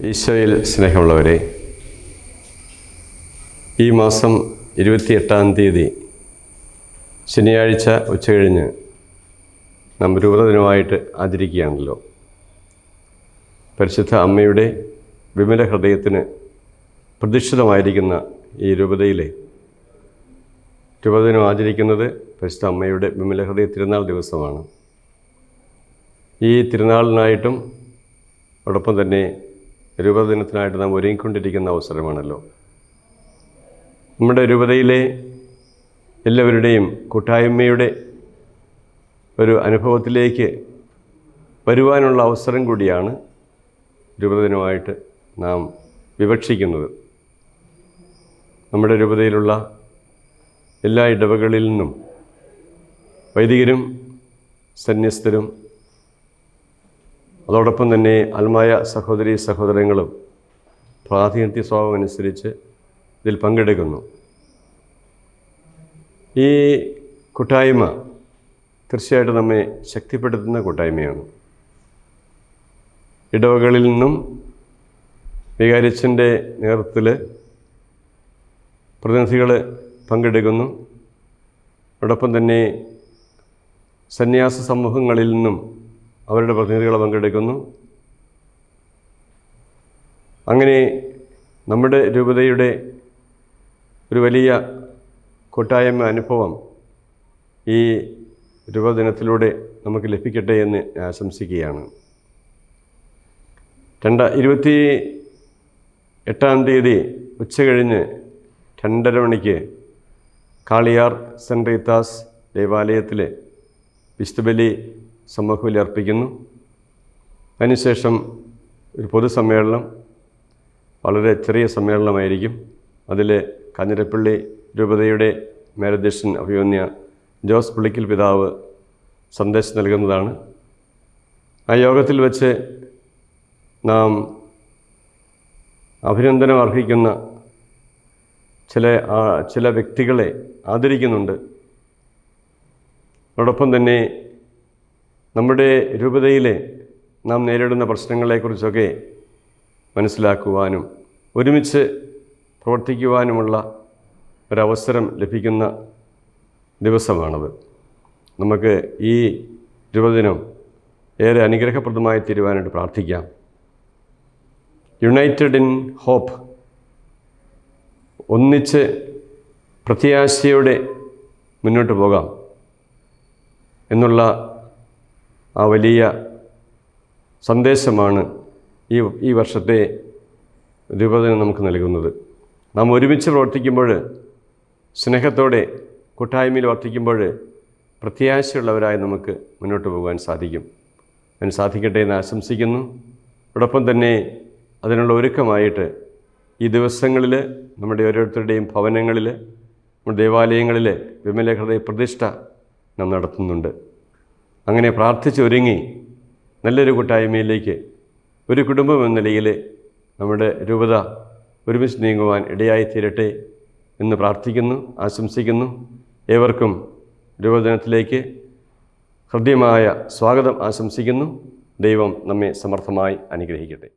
ഈശോയിൽ സ്നേഹമുള്ളവരെ ഈ മാസം ഇരുപത്തിയെട്ടാം തീയതി ശനിയാഴ്ച ഉച്ചകഴിഞ്ഞ് നാം രൂപദിനമായിട്ട് ആചരിക്കുകയാണല്ലോ. പരിശുദ്ധ അമ്മയുടെ വിമല ഹൃദയത്തിന് പ്രതിഷ്ഠിതമായിരിക്കുന്ന ഈ രൂപതയിലെ രൂപദിനം ആചരിക്കുന്നത് പരിശുദ്ധ അമ്മയുടെ വിമല ഹൃദയ തിരുനാൾ ദിവസമാണ്. ഈ തിരുനാളിനായിട്ടും അതോടൊപ്പം തന്നെ രൂപദിനത്തിനായിട്ട് നാം ഒരുങ്ങിക്കൊണ്ടിരിക്കുന്ന അവസരമാണല്ലോ. നമ്മുടെ രൂപതയിലെ എല്ലാവരുടെയും കൂട്ടായ്മയുടെ ഒരു അനുഭവത്തിലേക്ക് വരുവാനുള്ള അവസരം കൂടിയാണ് രൂപദിനമായിട്ട് നാം വിവക്ഷിക്കുന്നത്. നമ്മുടെ രൂപതയിലുള്ള എല്ലാ ഇടവകളിൽ നിന്നും വൈദികരും സന്യസ്തരും അതോടൊപ്പം തന്നെ അൽമായ സഹോദരി സഹോദരങ്ങളും പ്രാതിനിധ്യ സ്വഭാവം അനുസരിച്ച് ഇതിൽ പങ്കെടുക്കുന്നു. ഈ കൂട്ടായ്മ തീർച്ചയായിട്ടും നമ്മെ ശക്തിപ്പെടുത്തുന്ന കൂട്ടായ്മയാണ്. ഇടവകളിൽ നിന്നും വികാരിച്ചന്റെ നേതൃത്വത്തിൽ പ്രതിനിധികൾ പങ്കെടുക്കുന്നു. അതോടൊപ്പം തന്നെ സന്യാസ സമൂഹങ്ങളിൽ നിന്നും അവരുടെ പ്രതിനിധികൾ പങ്കെടുക്കുന്നു. അങ്ങനെ നമ്മുടെ രൂപതയുടെ ഒരു വലിയ കൂട്ടായ്മ അനുഭവം ഈ രൂപദിനത്തിലൂടെ നമുക്ക് ലഭിക്കട്ടെ എന്ന് ആശംസിക്കുകയാണ്. രണ്ട ഇരുപത്തി എട്ടാം തീയതി ഉച്ച കഴിഞ്ഞ് രണ്ടര മണിക്ക് കാളിയാർ സെന്റ് റീത്താസ് ദേവാലയത്തിൽ വിശുദ്ധബലി സമൂഹബലി അർപ്പിക്കുന്നു. അതിനുശേഷം ഒരു പൊതുസമ്മേളനം വളരെ ചെറിയ സമ്മേളനമായിരിക്കും. അതിൽ കാഞ്ഞിരപ്പള്ളി രൂപതയുടെ മേലധ്യക്ഷൻ അഭിമന്യ ജോസ് പുള്ളിക്കൽ പിതാവ് സന്ദേശം നൽകുന്നതാണ്. ആ യോഗത്തിൽ വെച്ച് നാം അഭിനന്ദനം അർഹിക്കുന്ന ചില ചില വ്യക്തികളെ ആദരിക്കുന്നുണ്ട്. അതോടൊപ്പം തന്നെ നമ്മുടെ രൂപതയിലെ നാം നേരിടുന്ന പ്രശ്നങ്ങളെക്കുറിച്ചൊക്കെ മനസ്സിലാക്കുവാനും ഒരുമിച്ച് പ്രവർത്തിക്കുവാനുമുള്ള ഒരവസരം ലഭിക്കുന്ന ദിവസമാണത്. നമുക്ക് ഈ രൂപദിനം ഏറെ അനുഗ്രഹപ്രദമായി തീരുവാനായിട്ട് പ്രാർത്ഥിക്കാം. യുണൈറ്റഡ് ഇൻ ഹോപ്പ് ഒന്നിച്ച് പ്രത്യാശയോടെ മുന്നോട്ട് പോകാം എന്നുള്ള ആ വലിയ സന്ദേശമാണ് ഈ ഈ വർഷത്തെ രൂപദിനം നമുക്ക് നൽകുന്നത്. നാം ഒരുമിച്ച് പ്രവർത്തിക്കുമ്പോൾ സ്നേഹത്തോടെ കൂട്ടായ്മയിൽ വർത്തിക്കുമ്പോൾ പ്രത്യാശയുള്ളവരായി നമുക്ക് മുന്നോട്ട് പോകാൻ സാധിക്കും. അതിന് സാധിക്കട്ടെ എന്ന് ആശംസിക്കുന്നു. അതോടൊപ്പം തന്നെ അതിനുള്ള ഒരുക്കമായിട്ട് ഈ ദിവസങ്ങളിൽ നമ്മുടെ ഓരോരുത്തരുടെയും ഭവനങ്ങളിൽ നമ്മുടെ ദേവാലയങ്ങളിൽ വിമലഹൃദയ പ്രതിഷ്ഠ നാം നടത്തുന്നുണ്ട്. അങ്ങനെ പ്രാർത്ഥിച്ചൊരുങ്ങി നല്ലൊരു കൂട്ടായ്മയിലേക്ക് ഒരു കുടുംബം എന്ന നിലയിൽ നമ്മുടെ രൂപത ഒരുമിച്ച് നീങ്ങുവാൻ ഇടയായി തീരട്ടെ എന്ന് പ്രാർത്ഥിക്കുന്നു ആശംസിക്കുന്നു. ഏവർക്കും രൂപദിനത്തിലേക്ക് ഹൃദ്യമായ സ്വാഗതം ആശംസിക്കുന്നു. ദൈവം നമ്മെ സമർത്ഥമായി അനുഗ്രഹിക്കട്ടെ.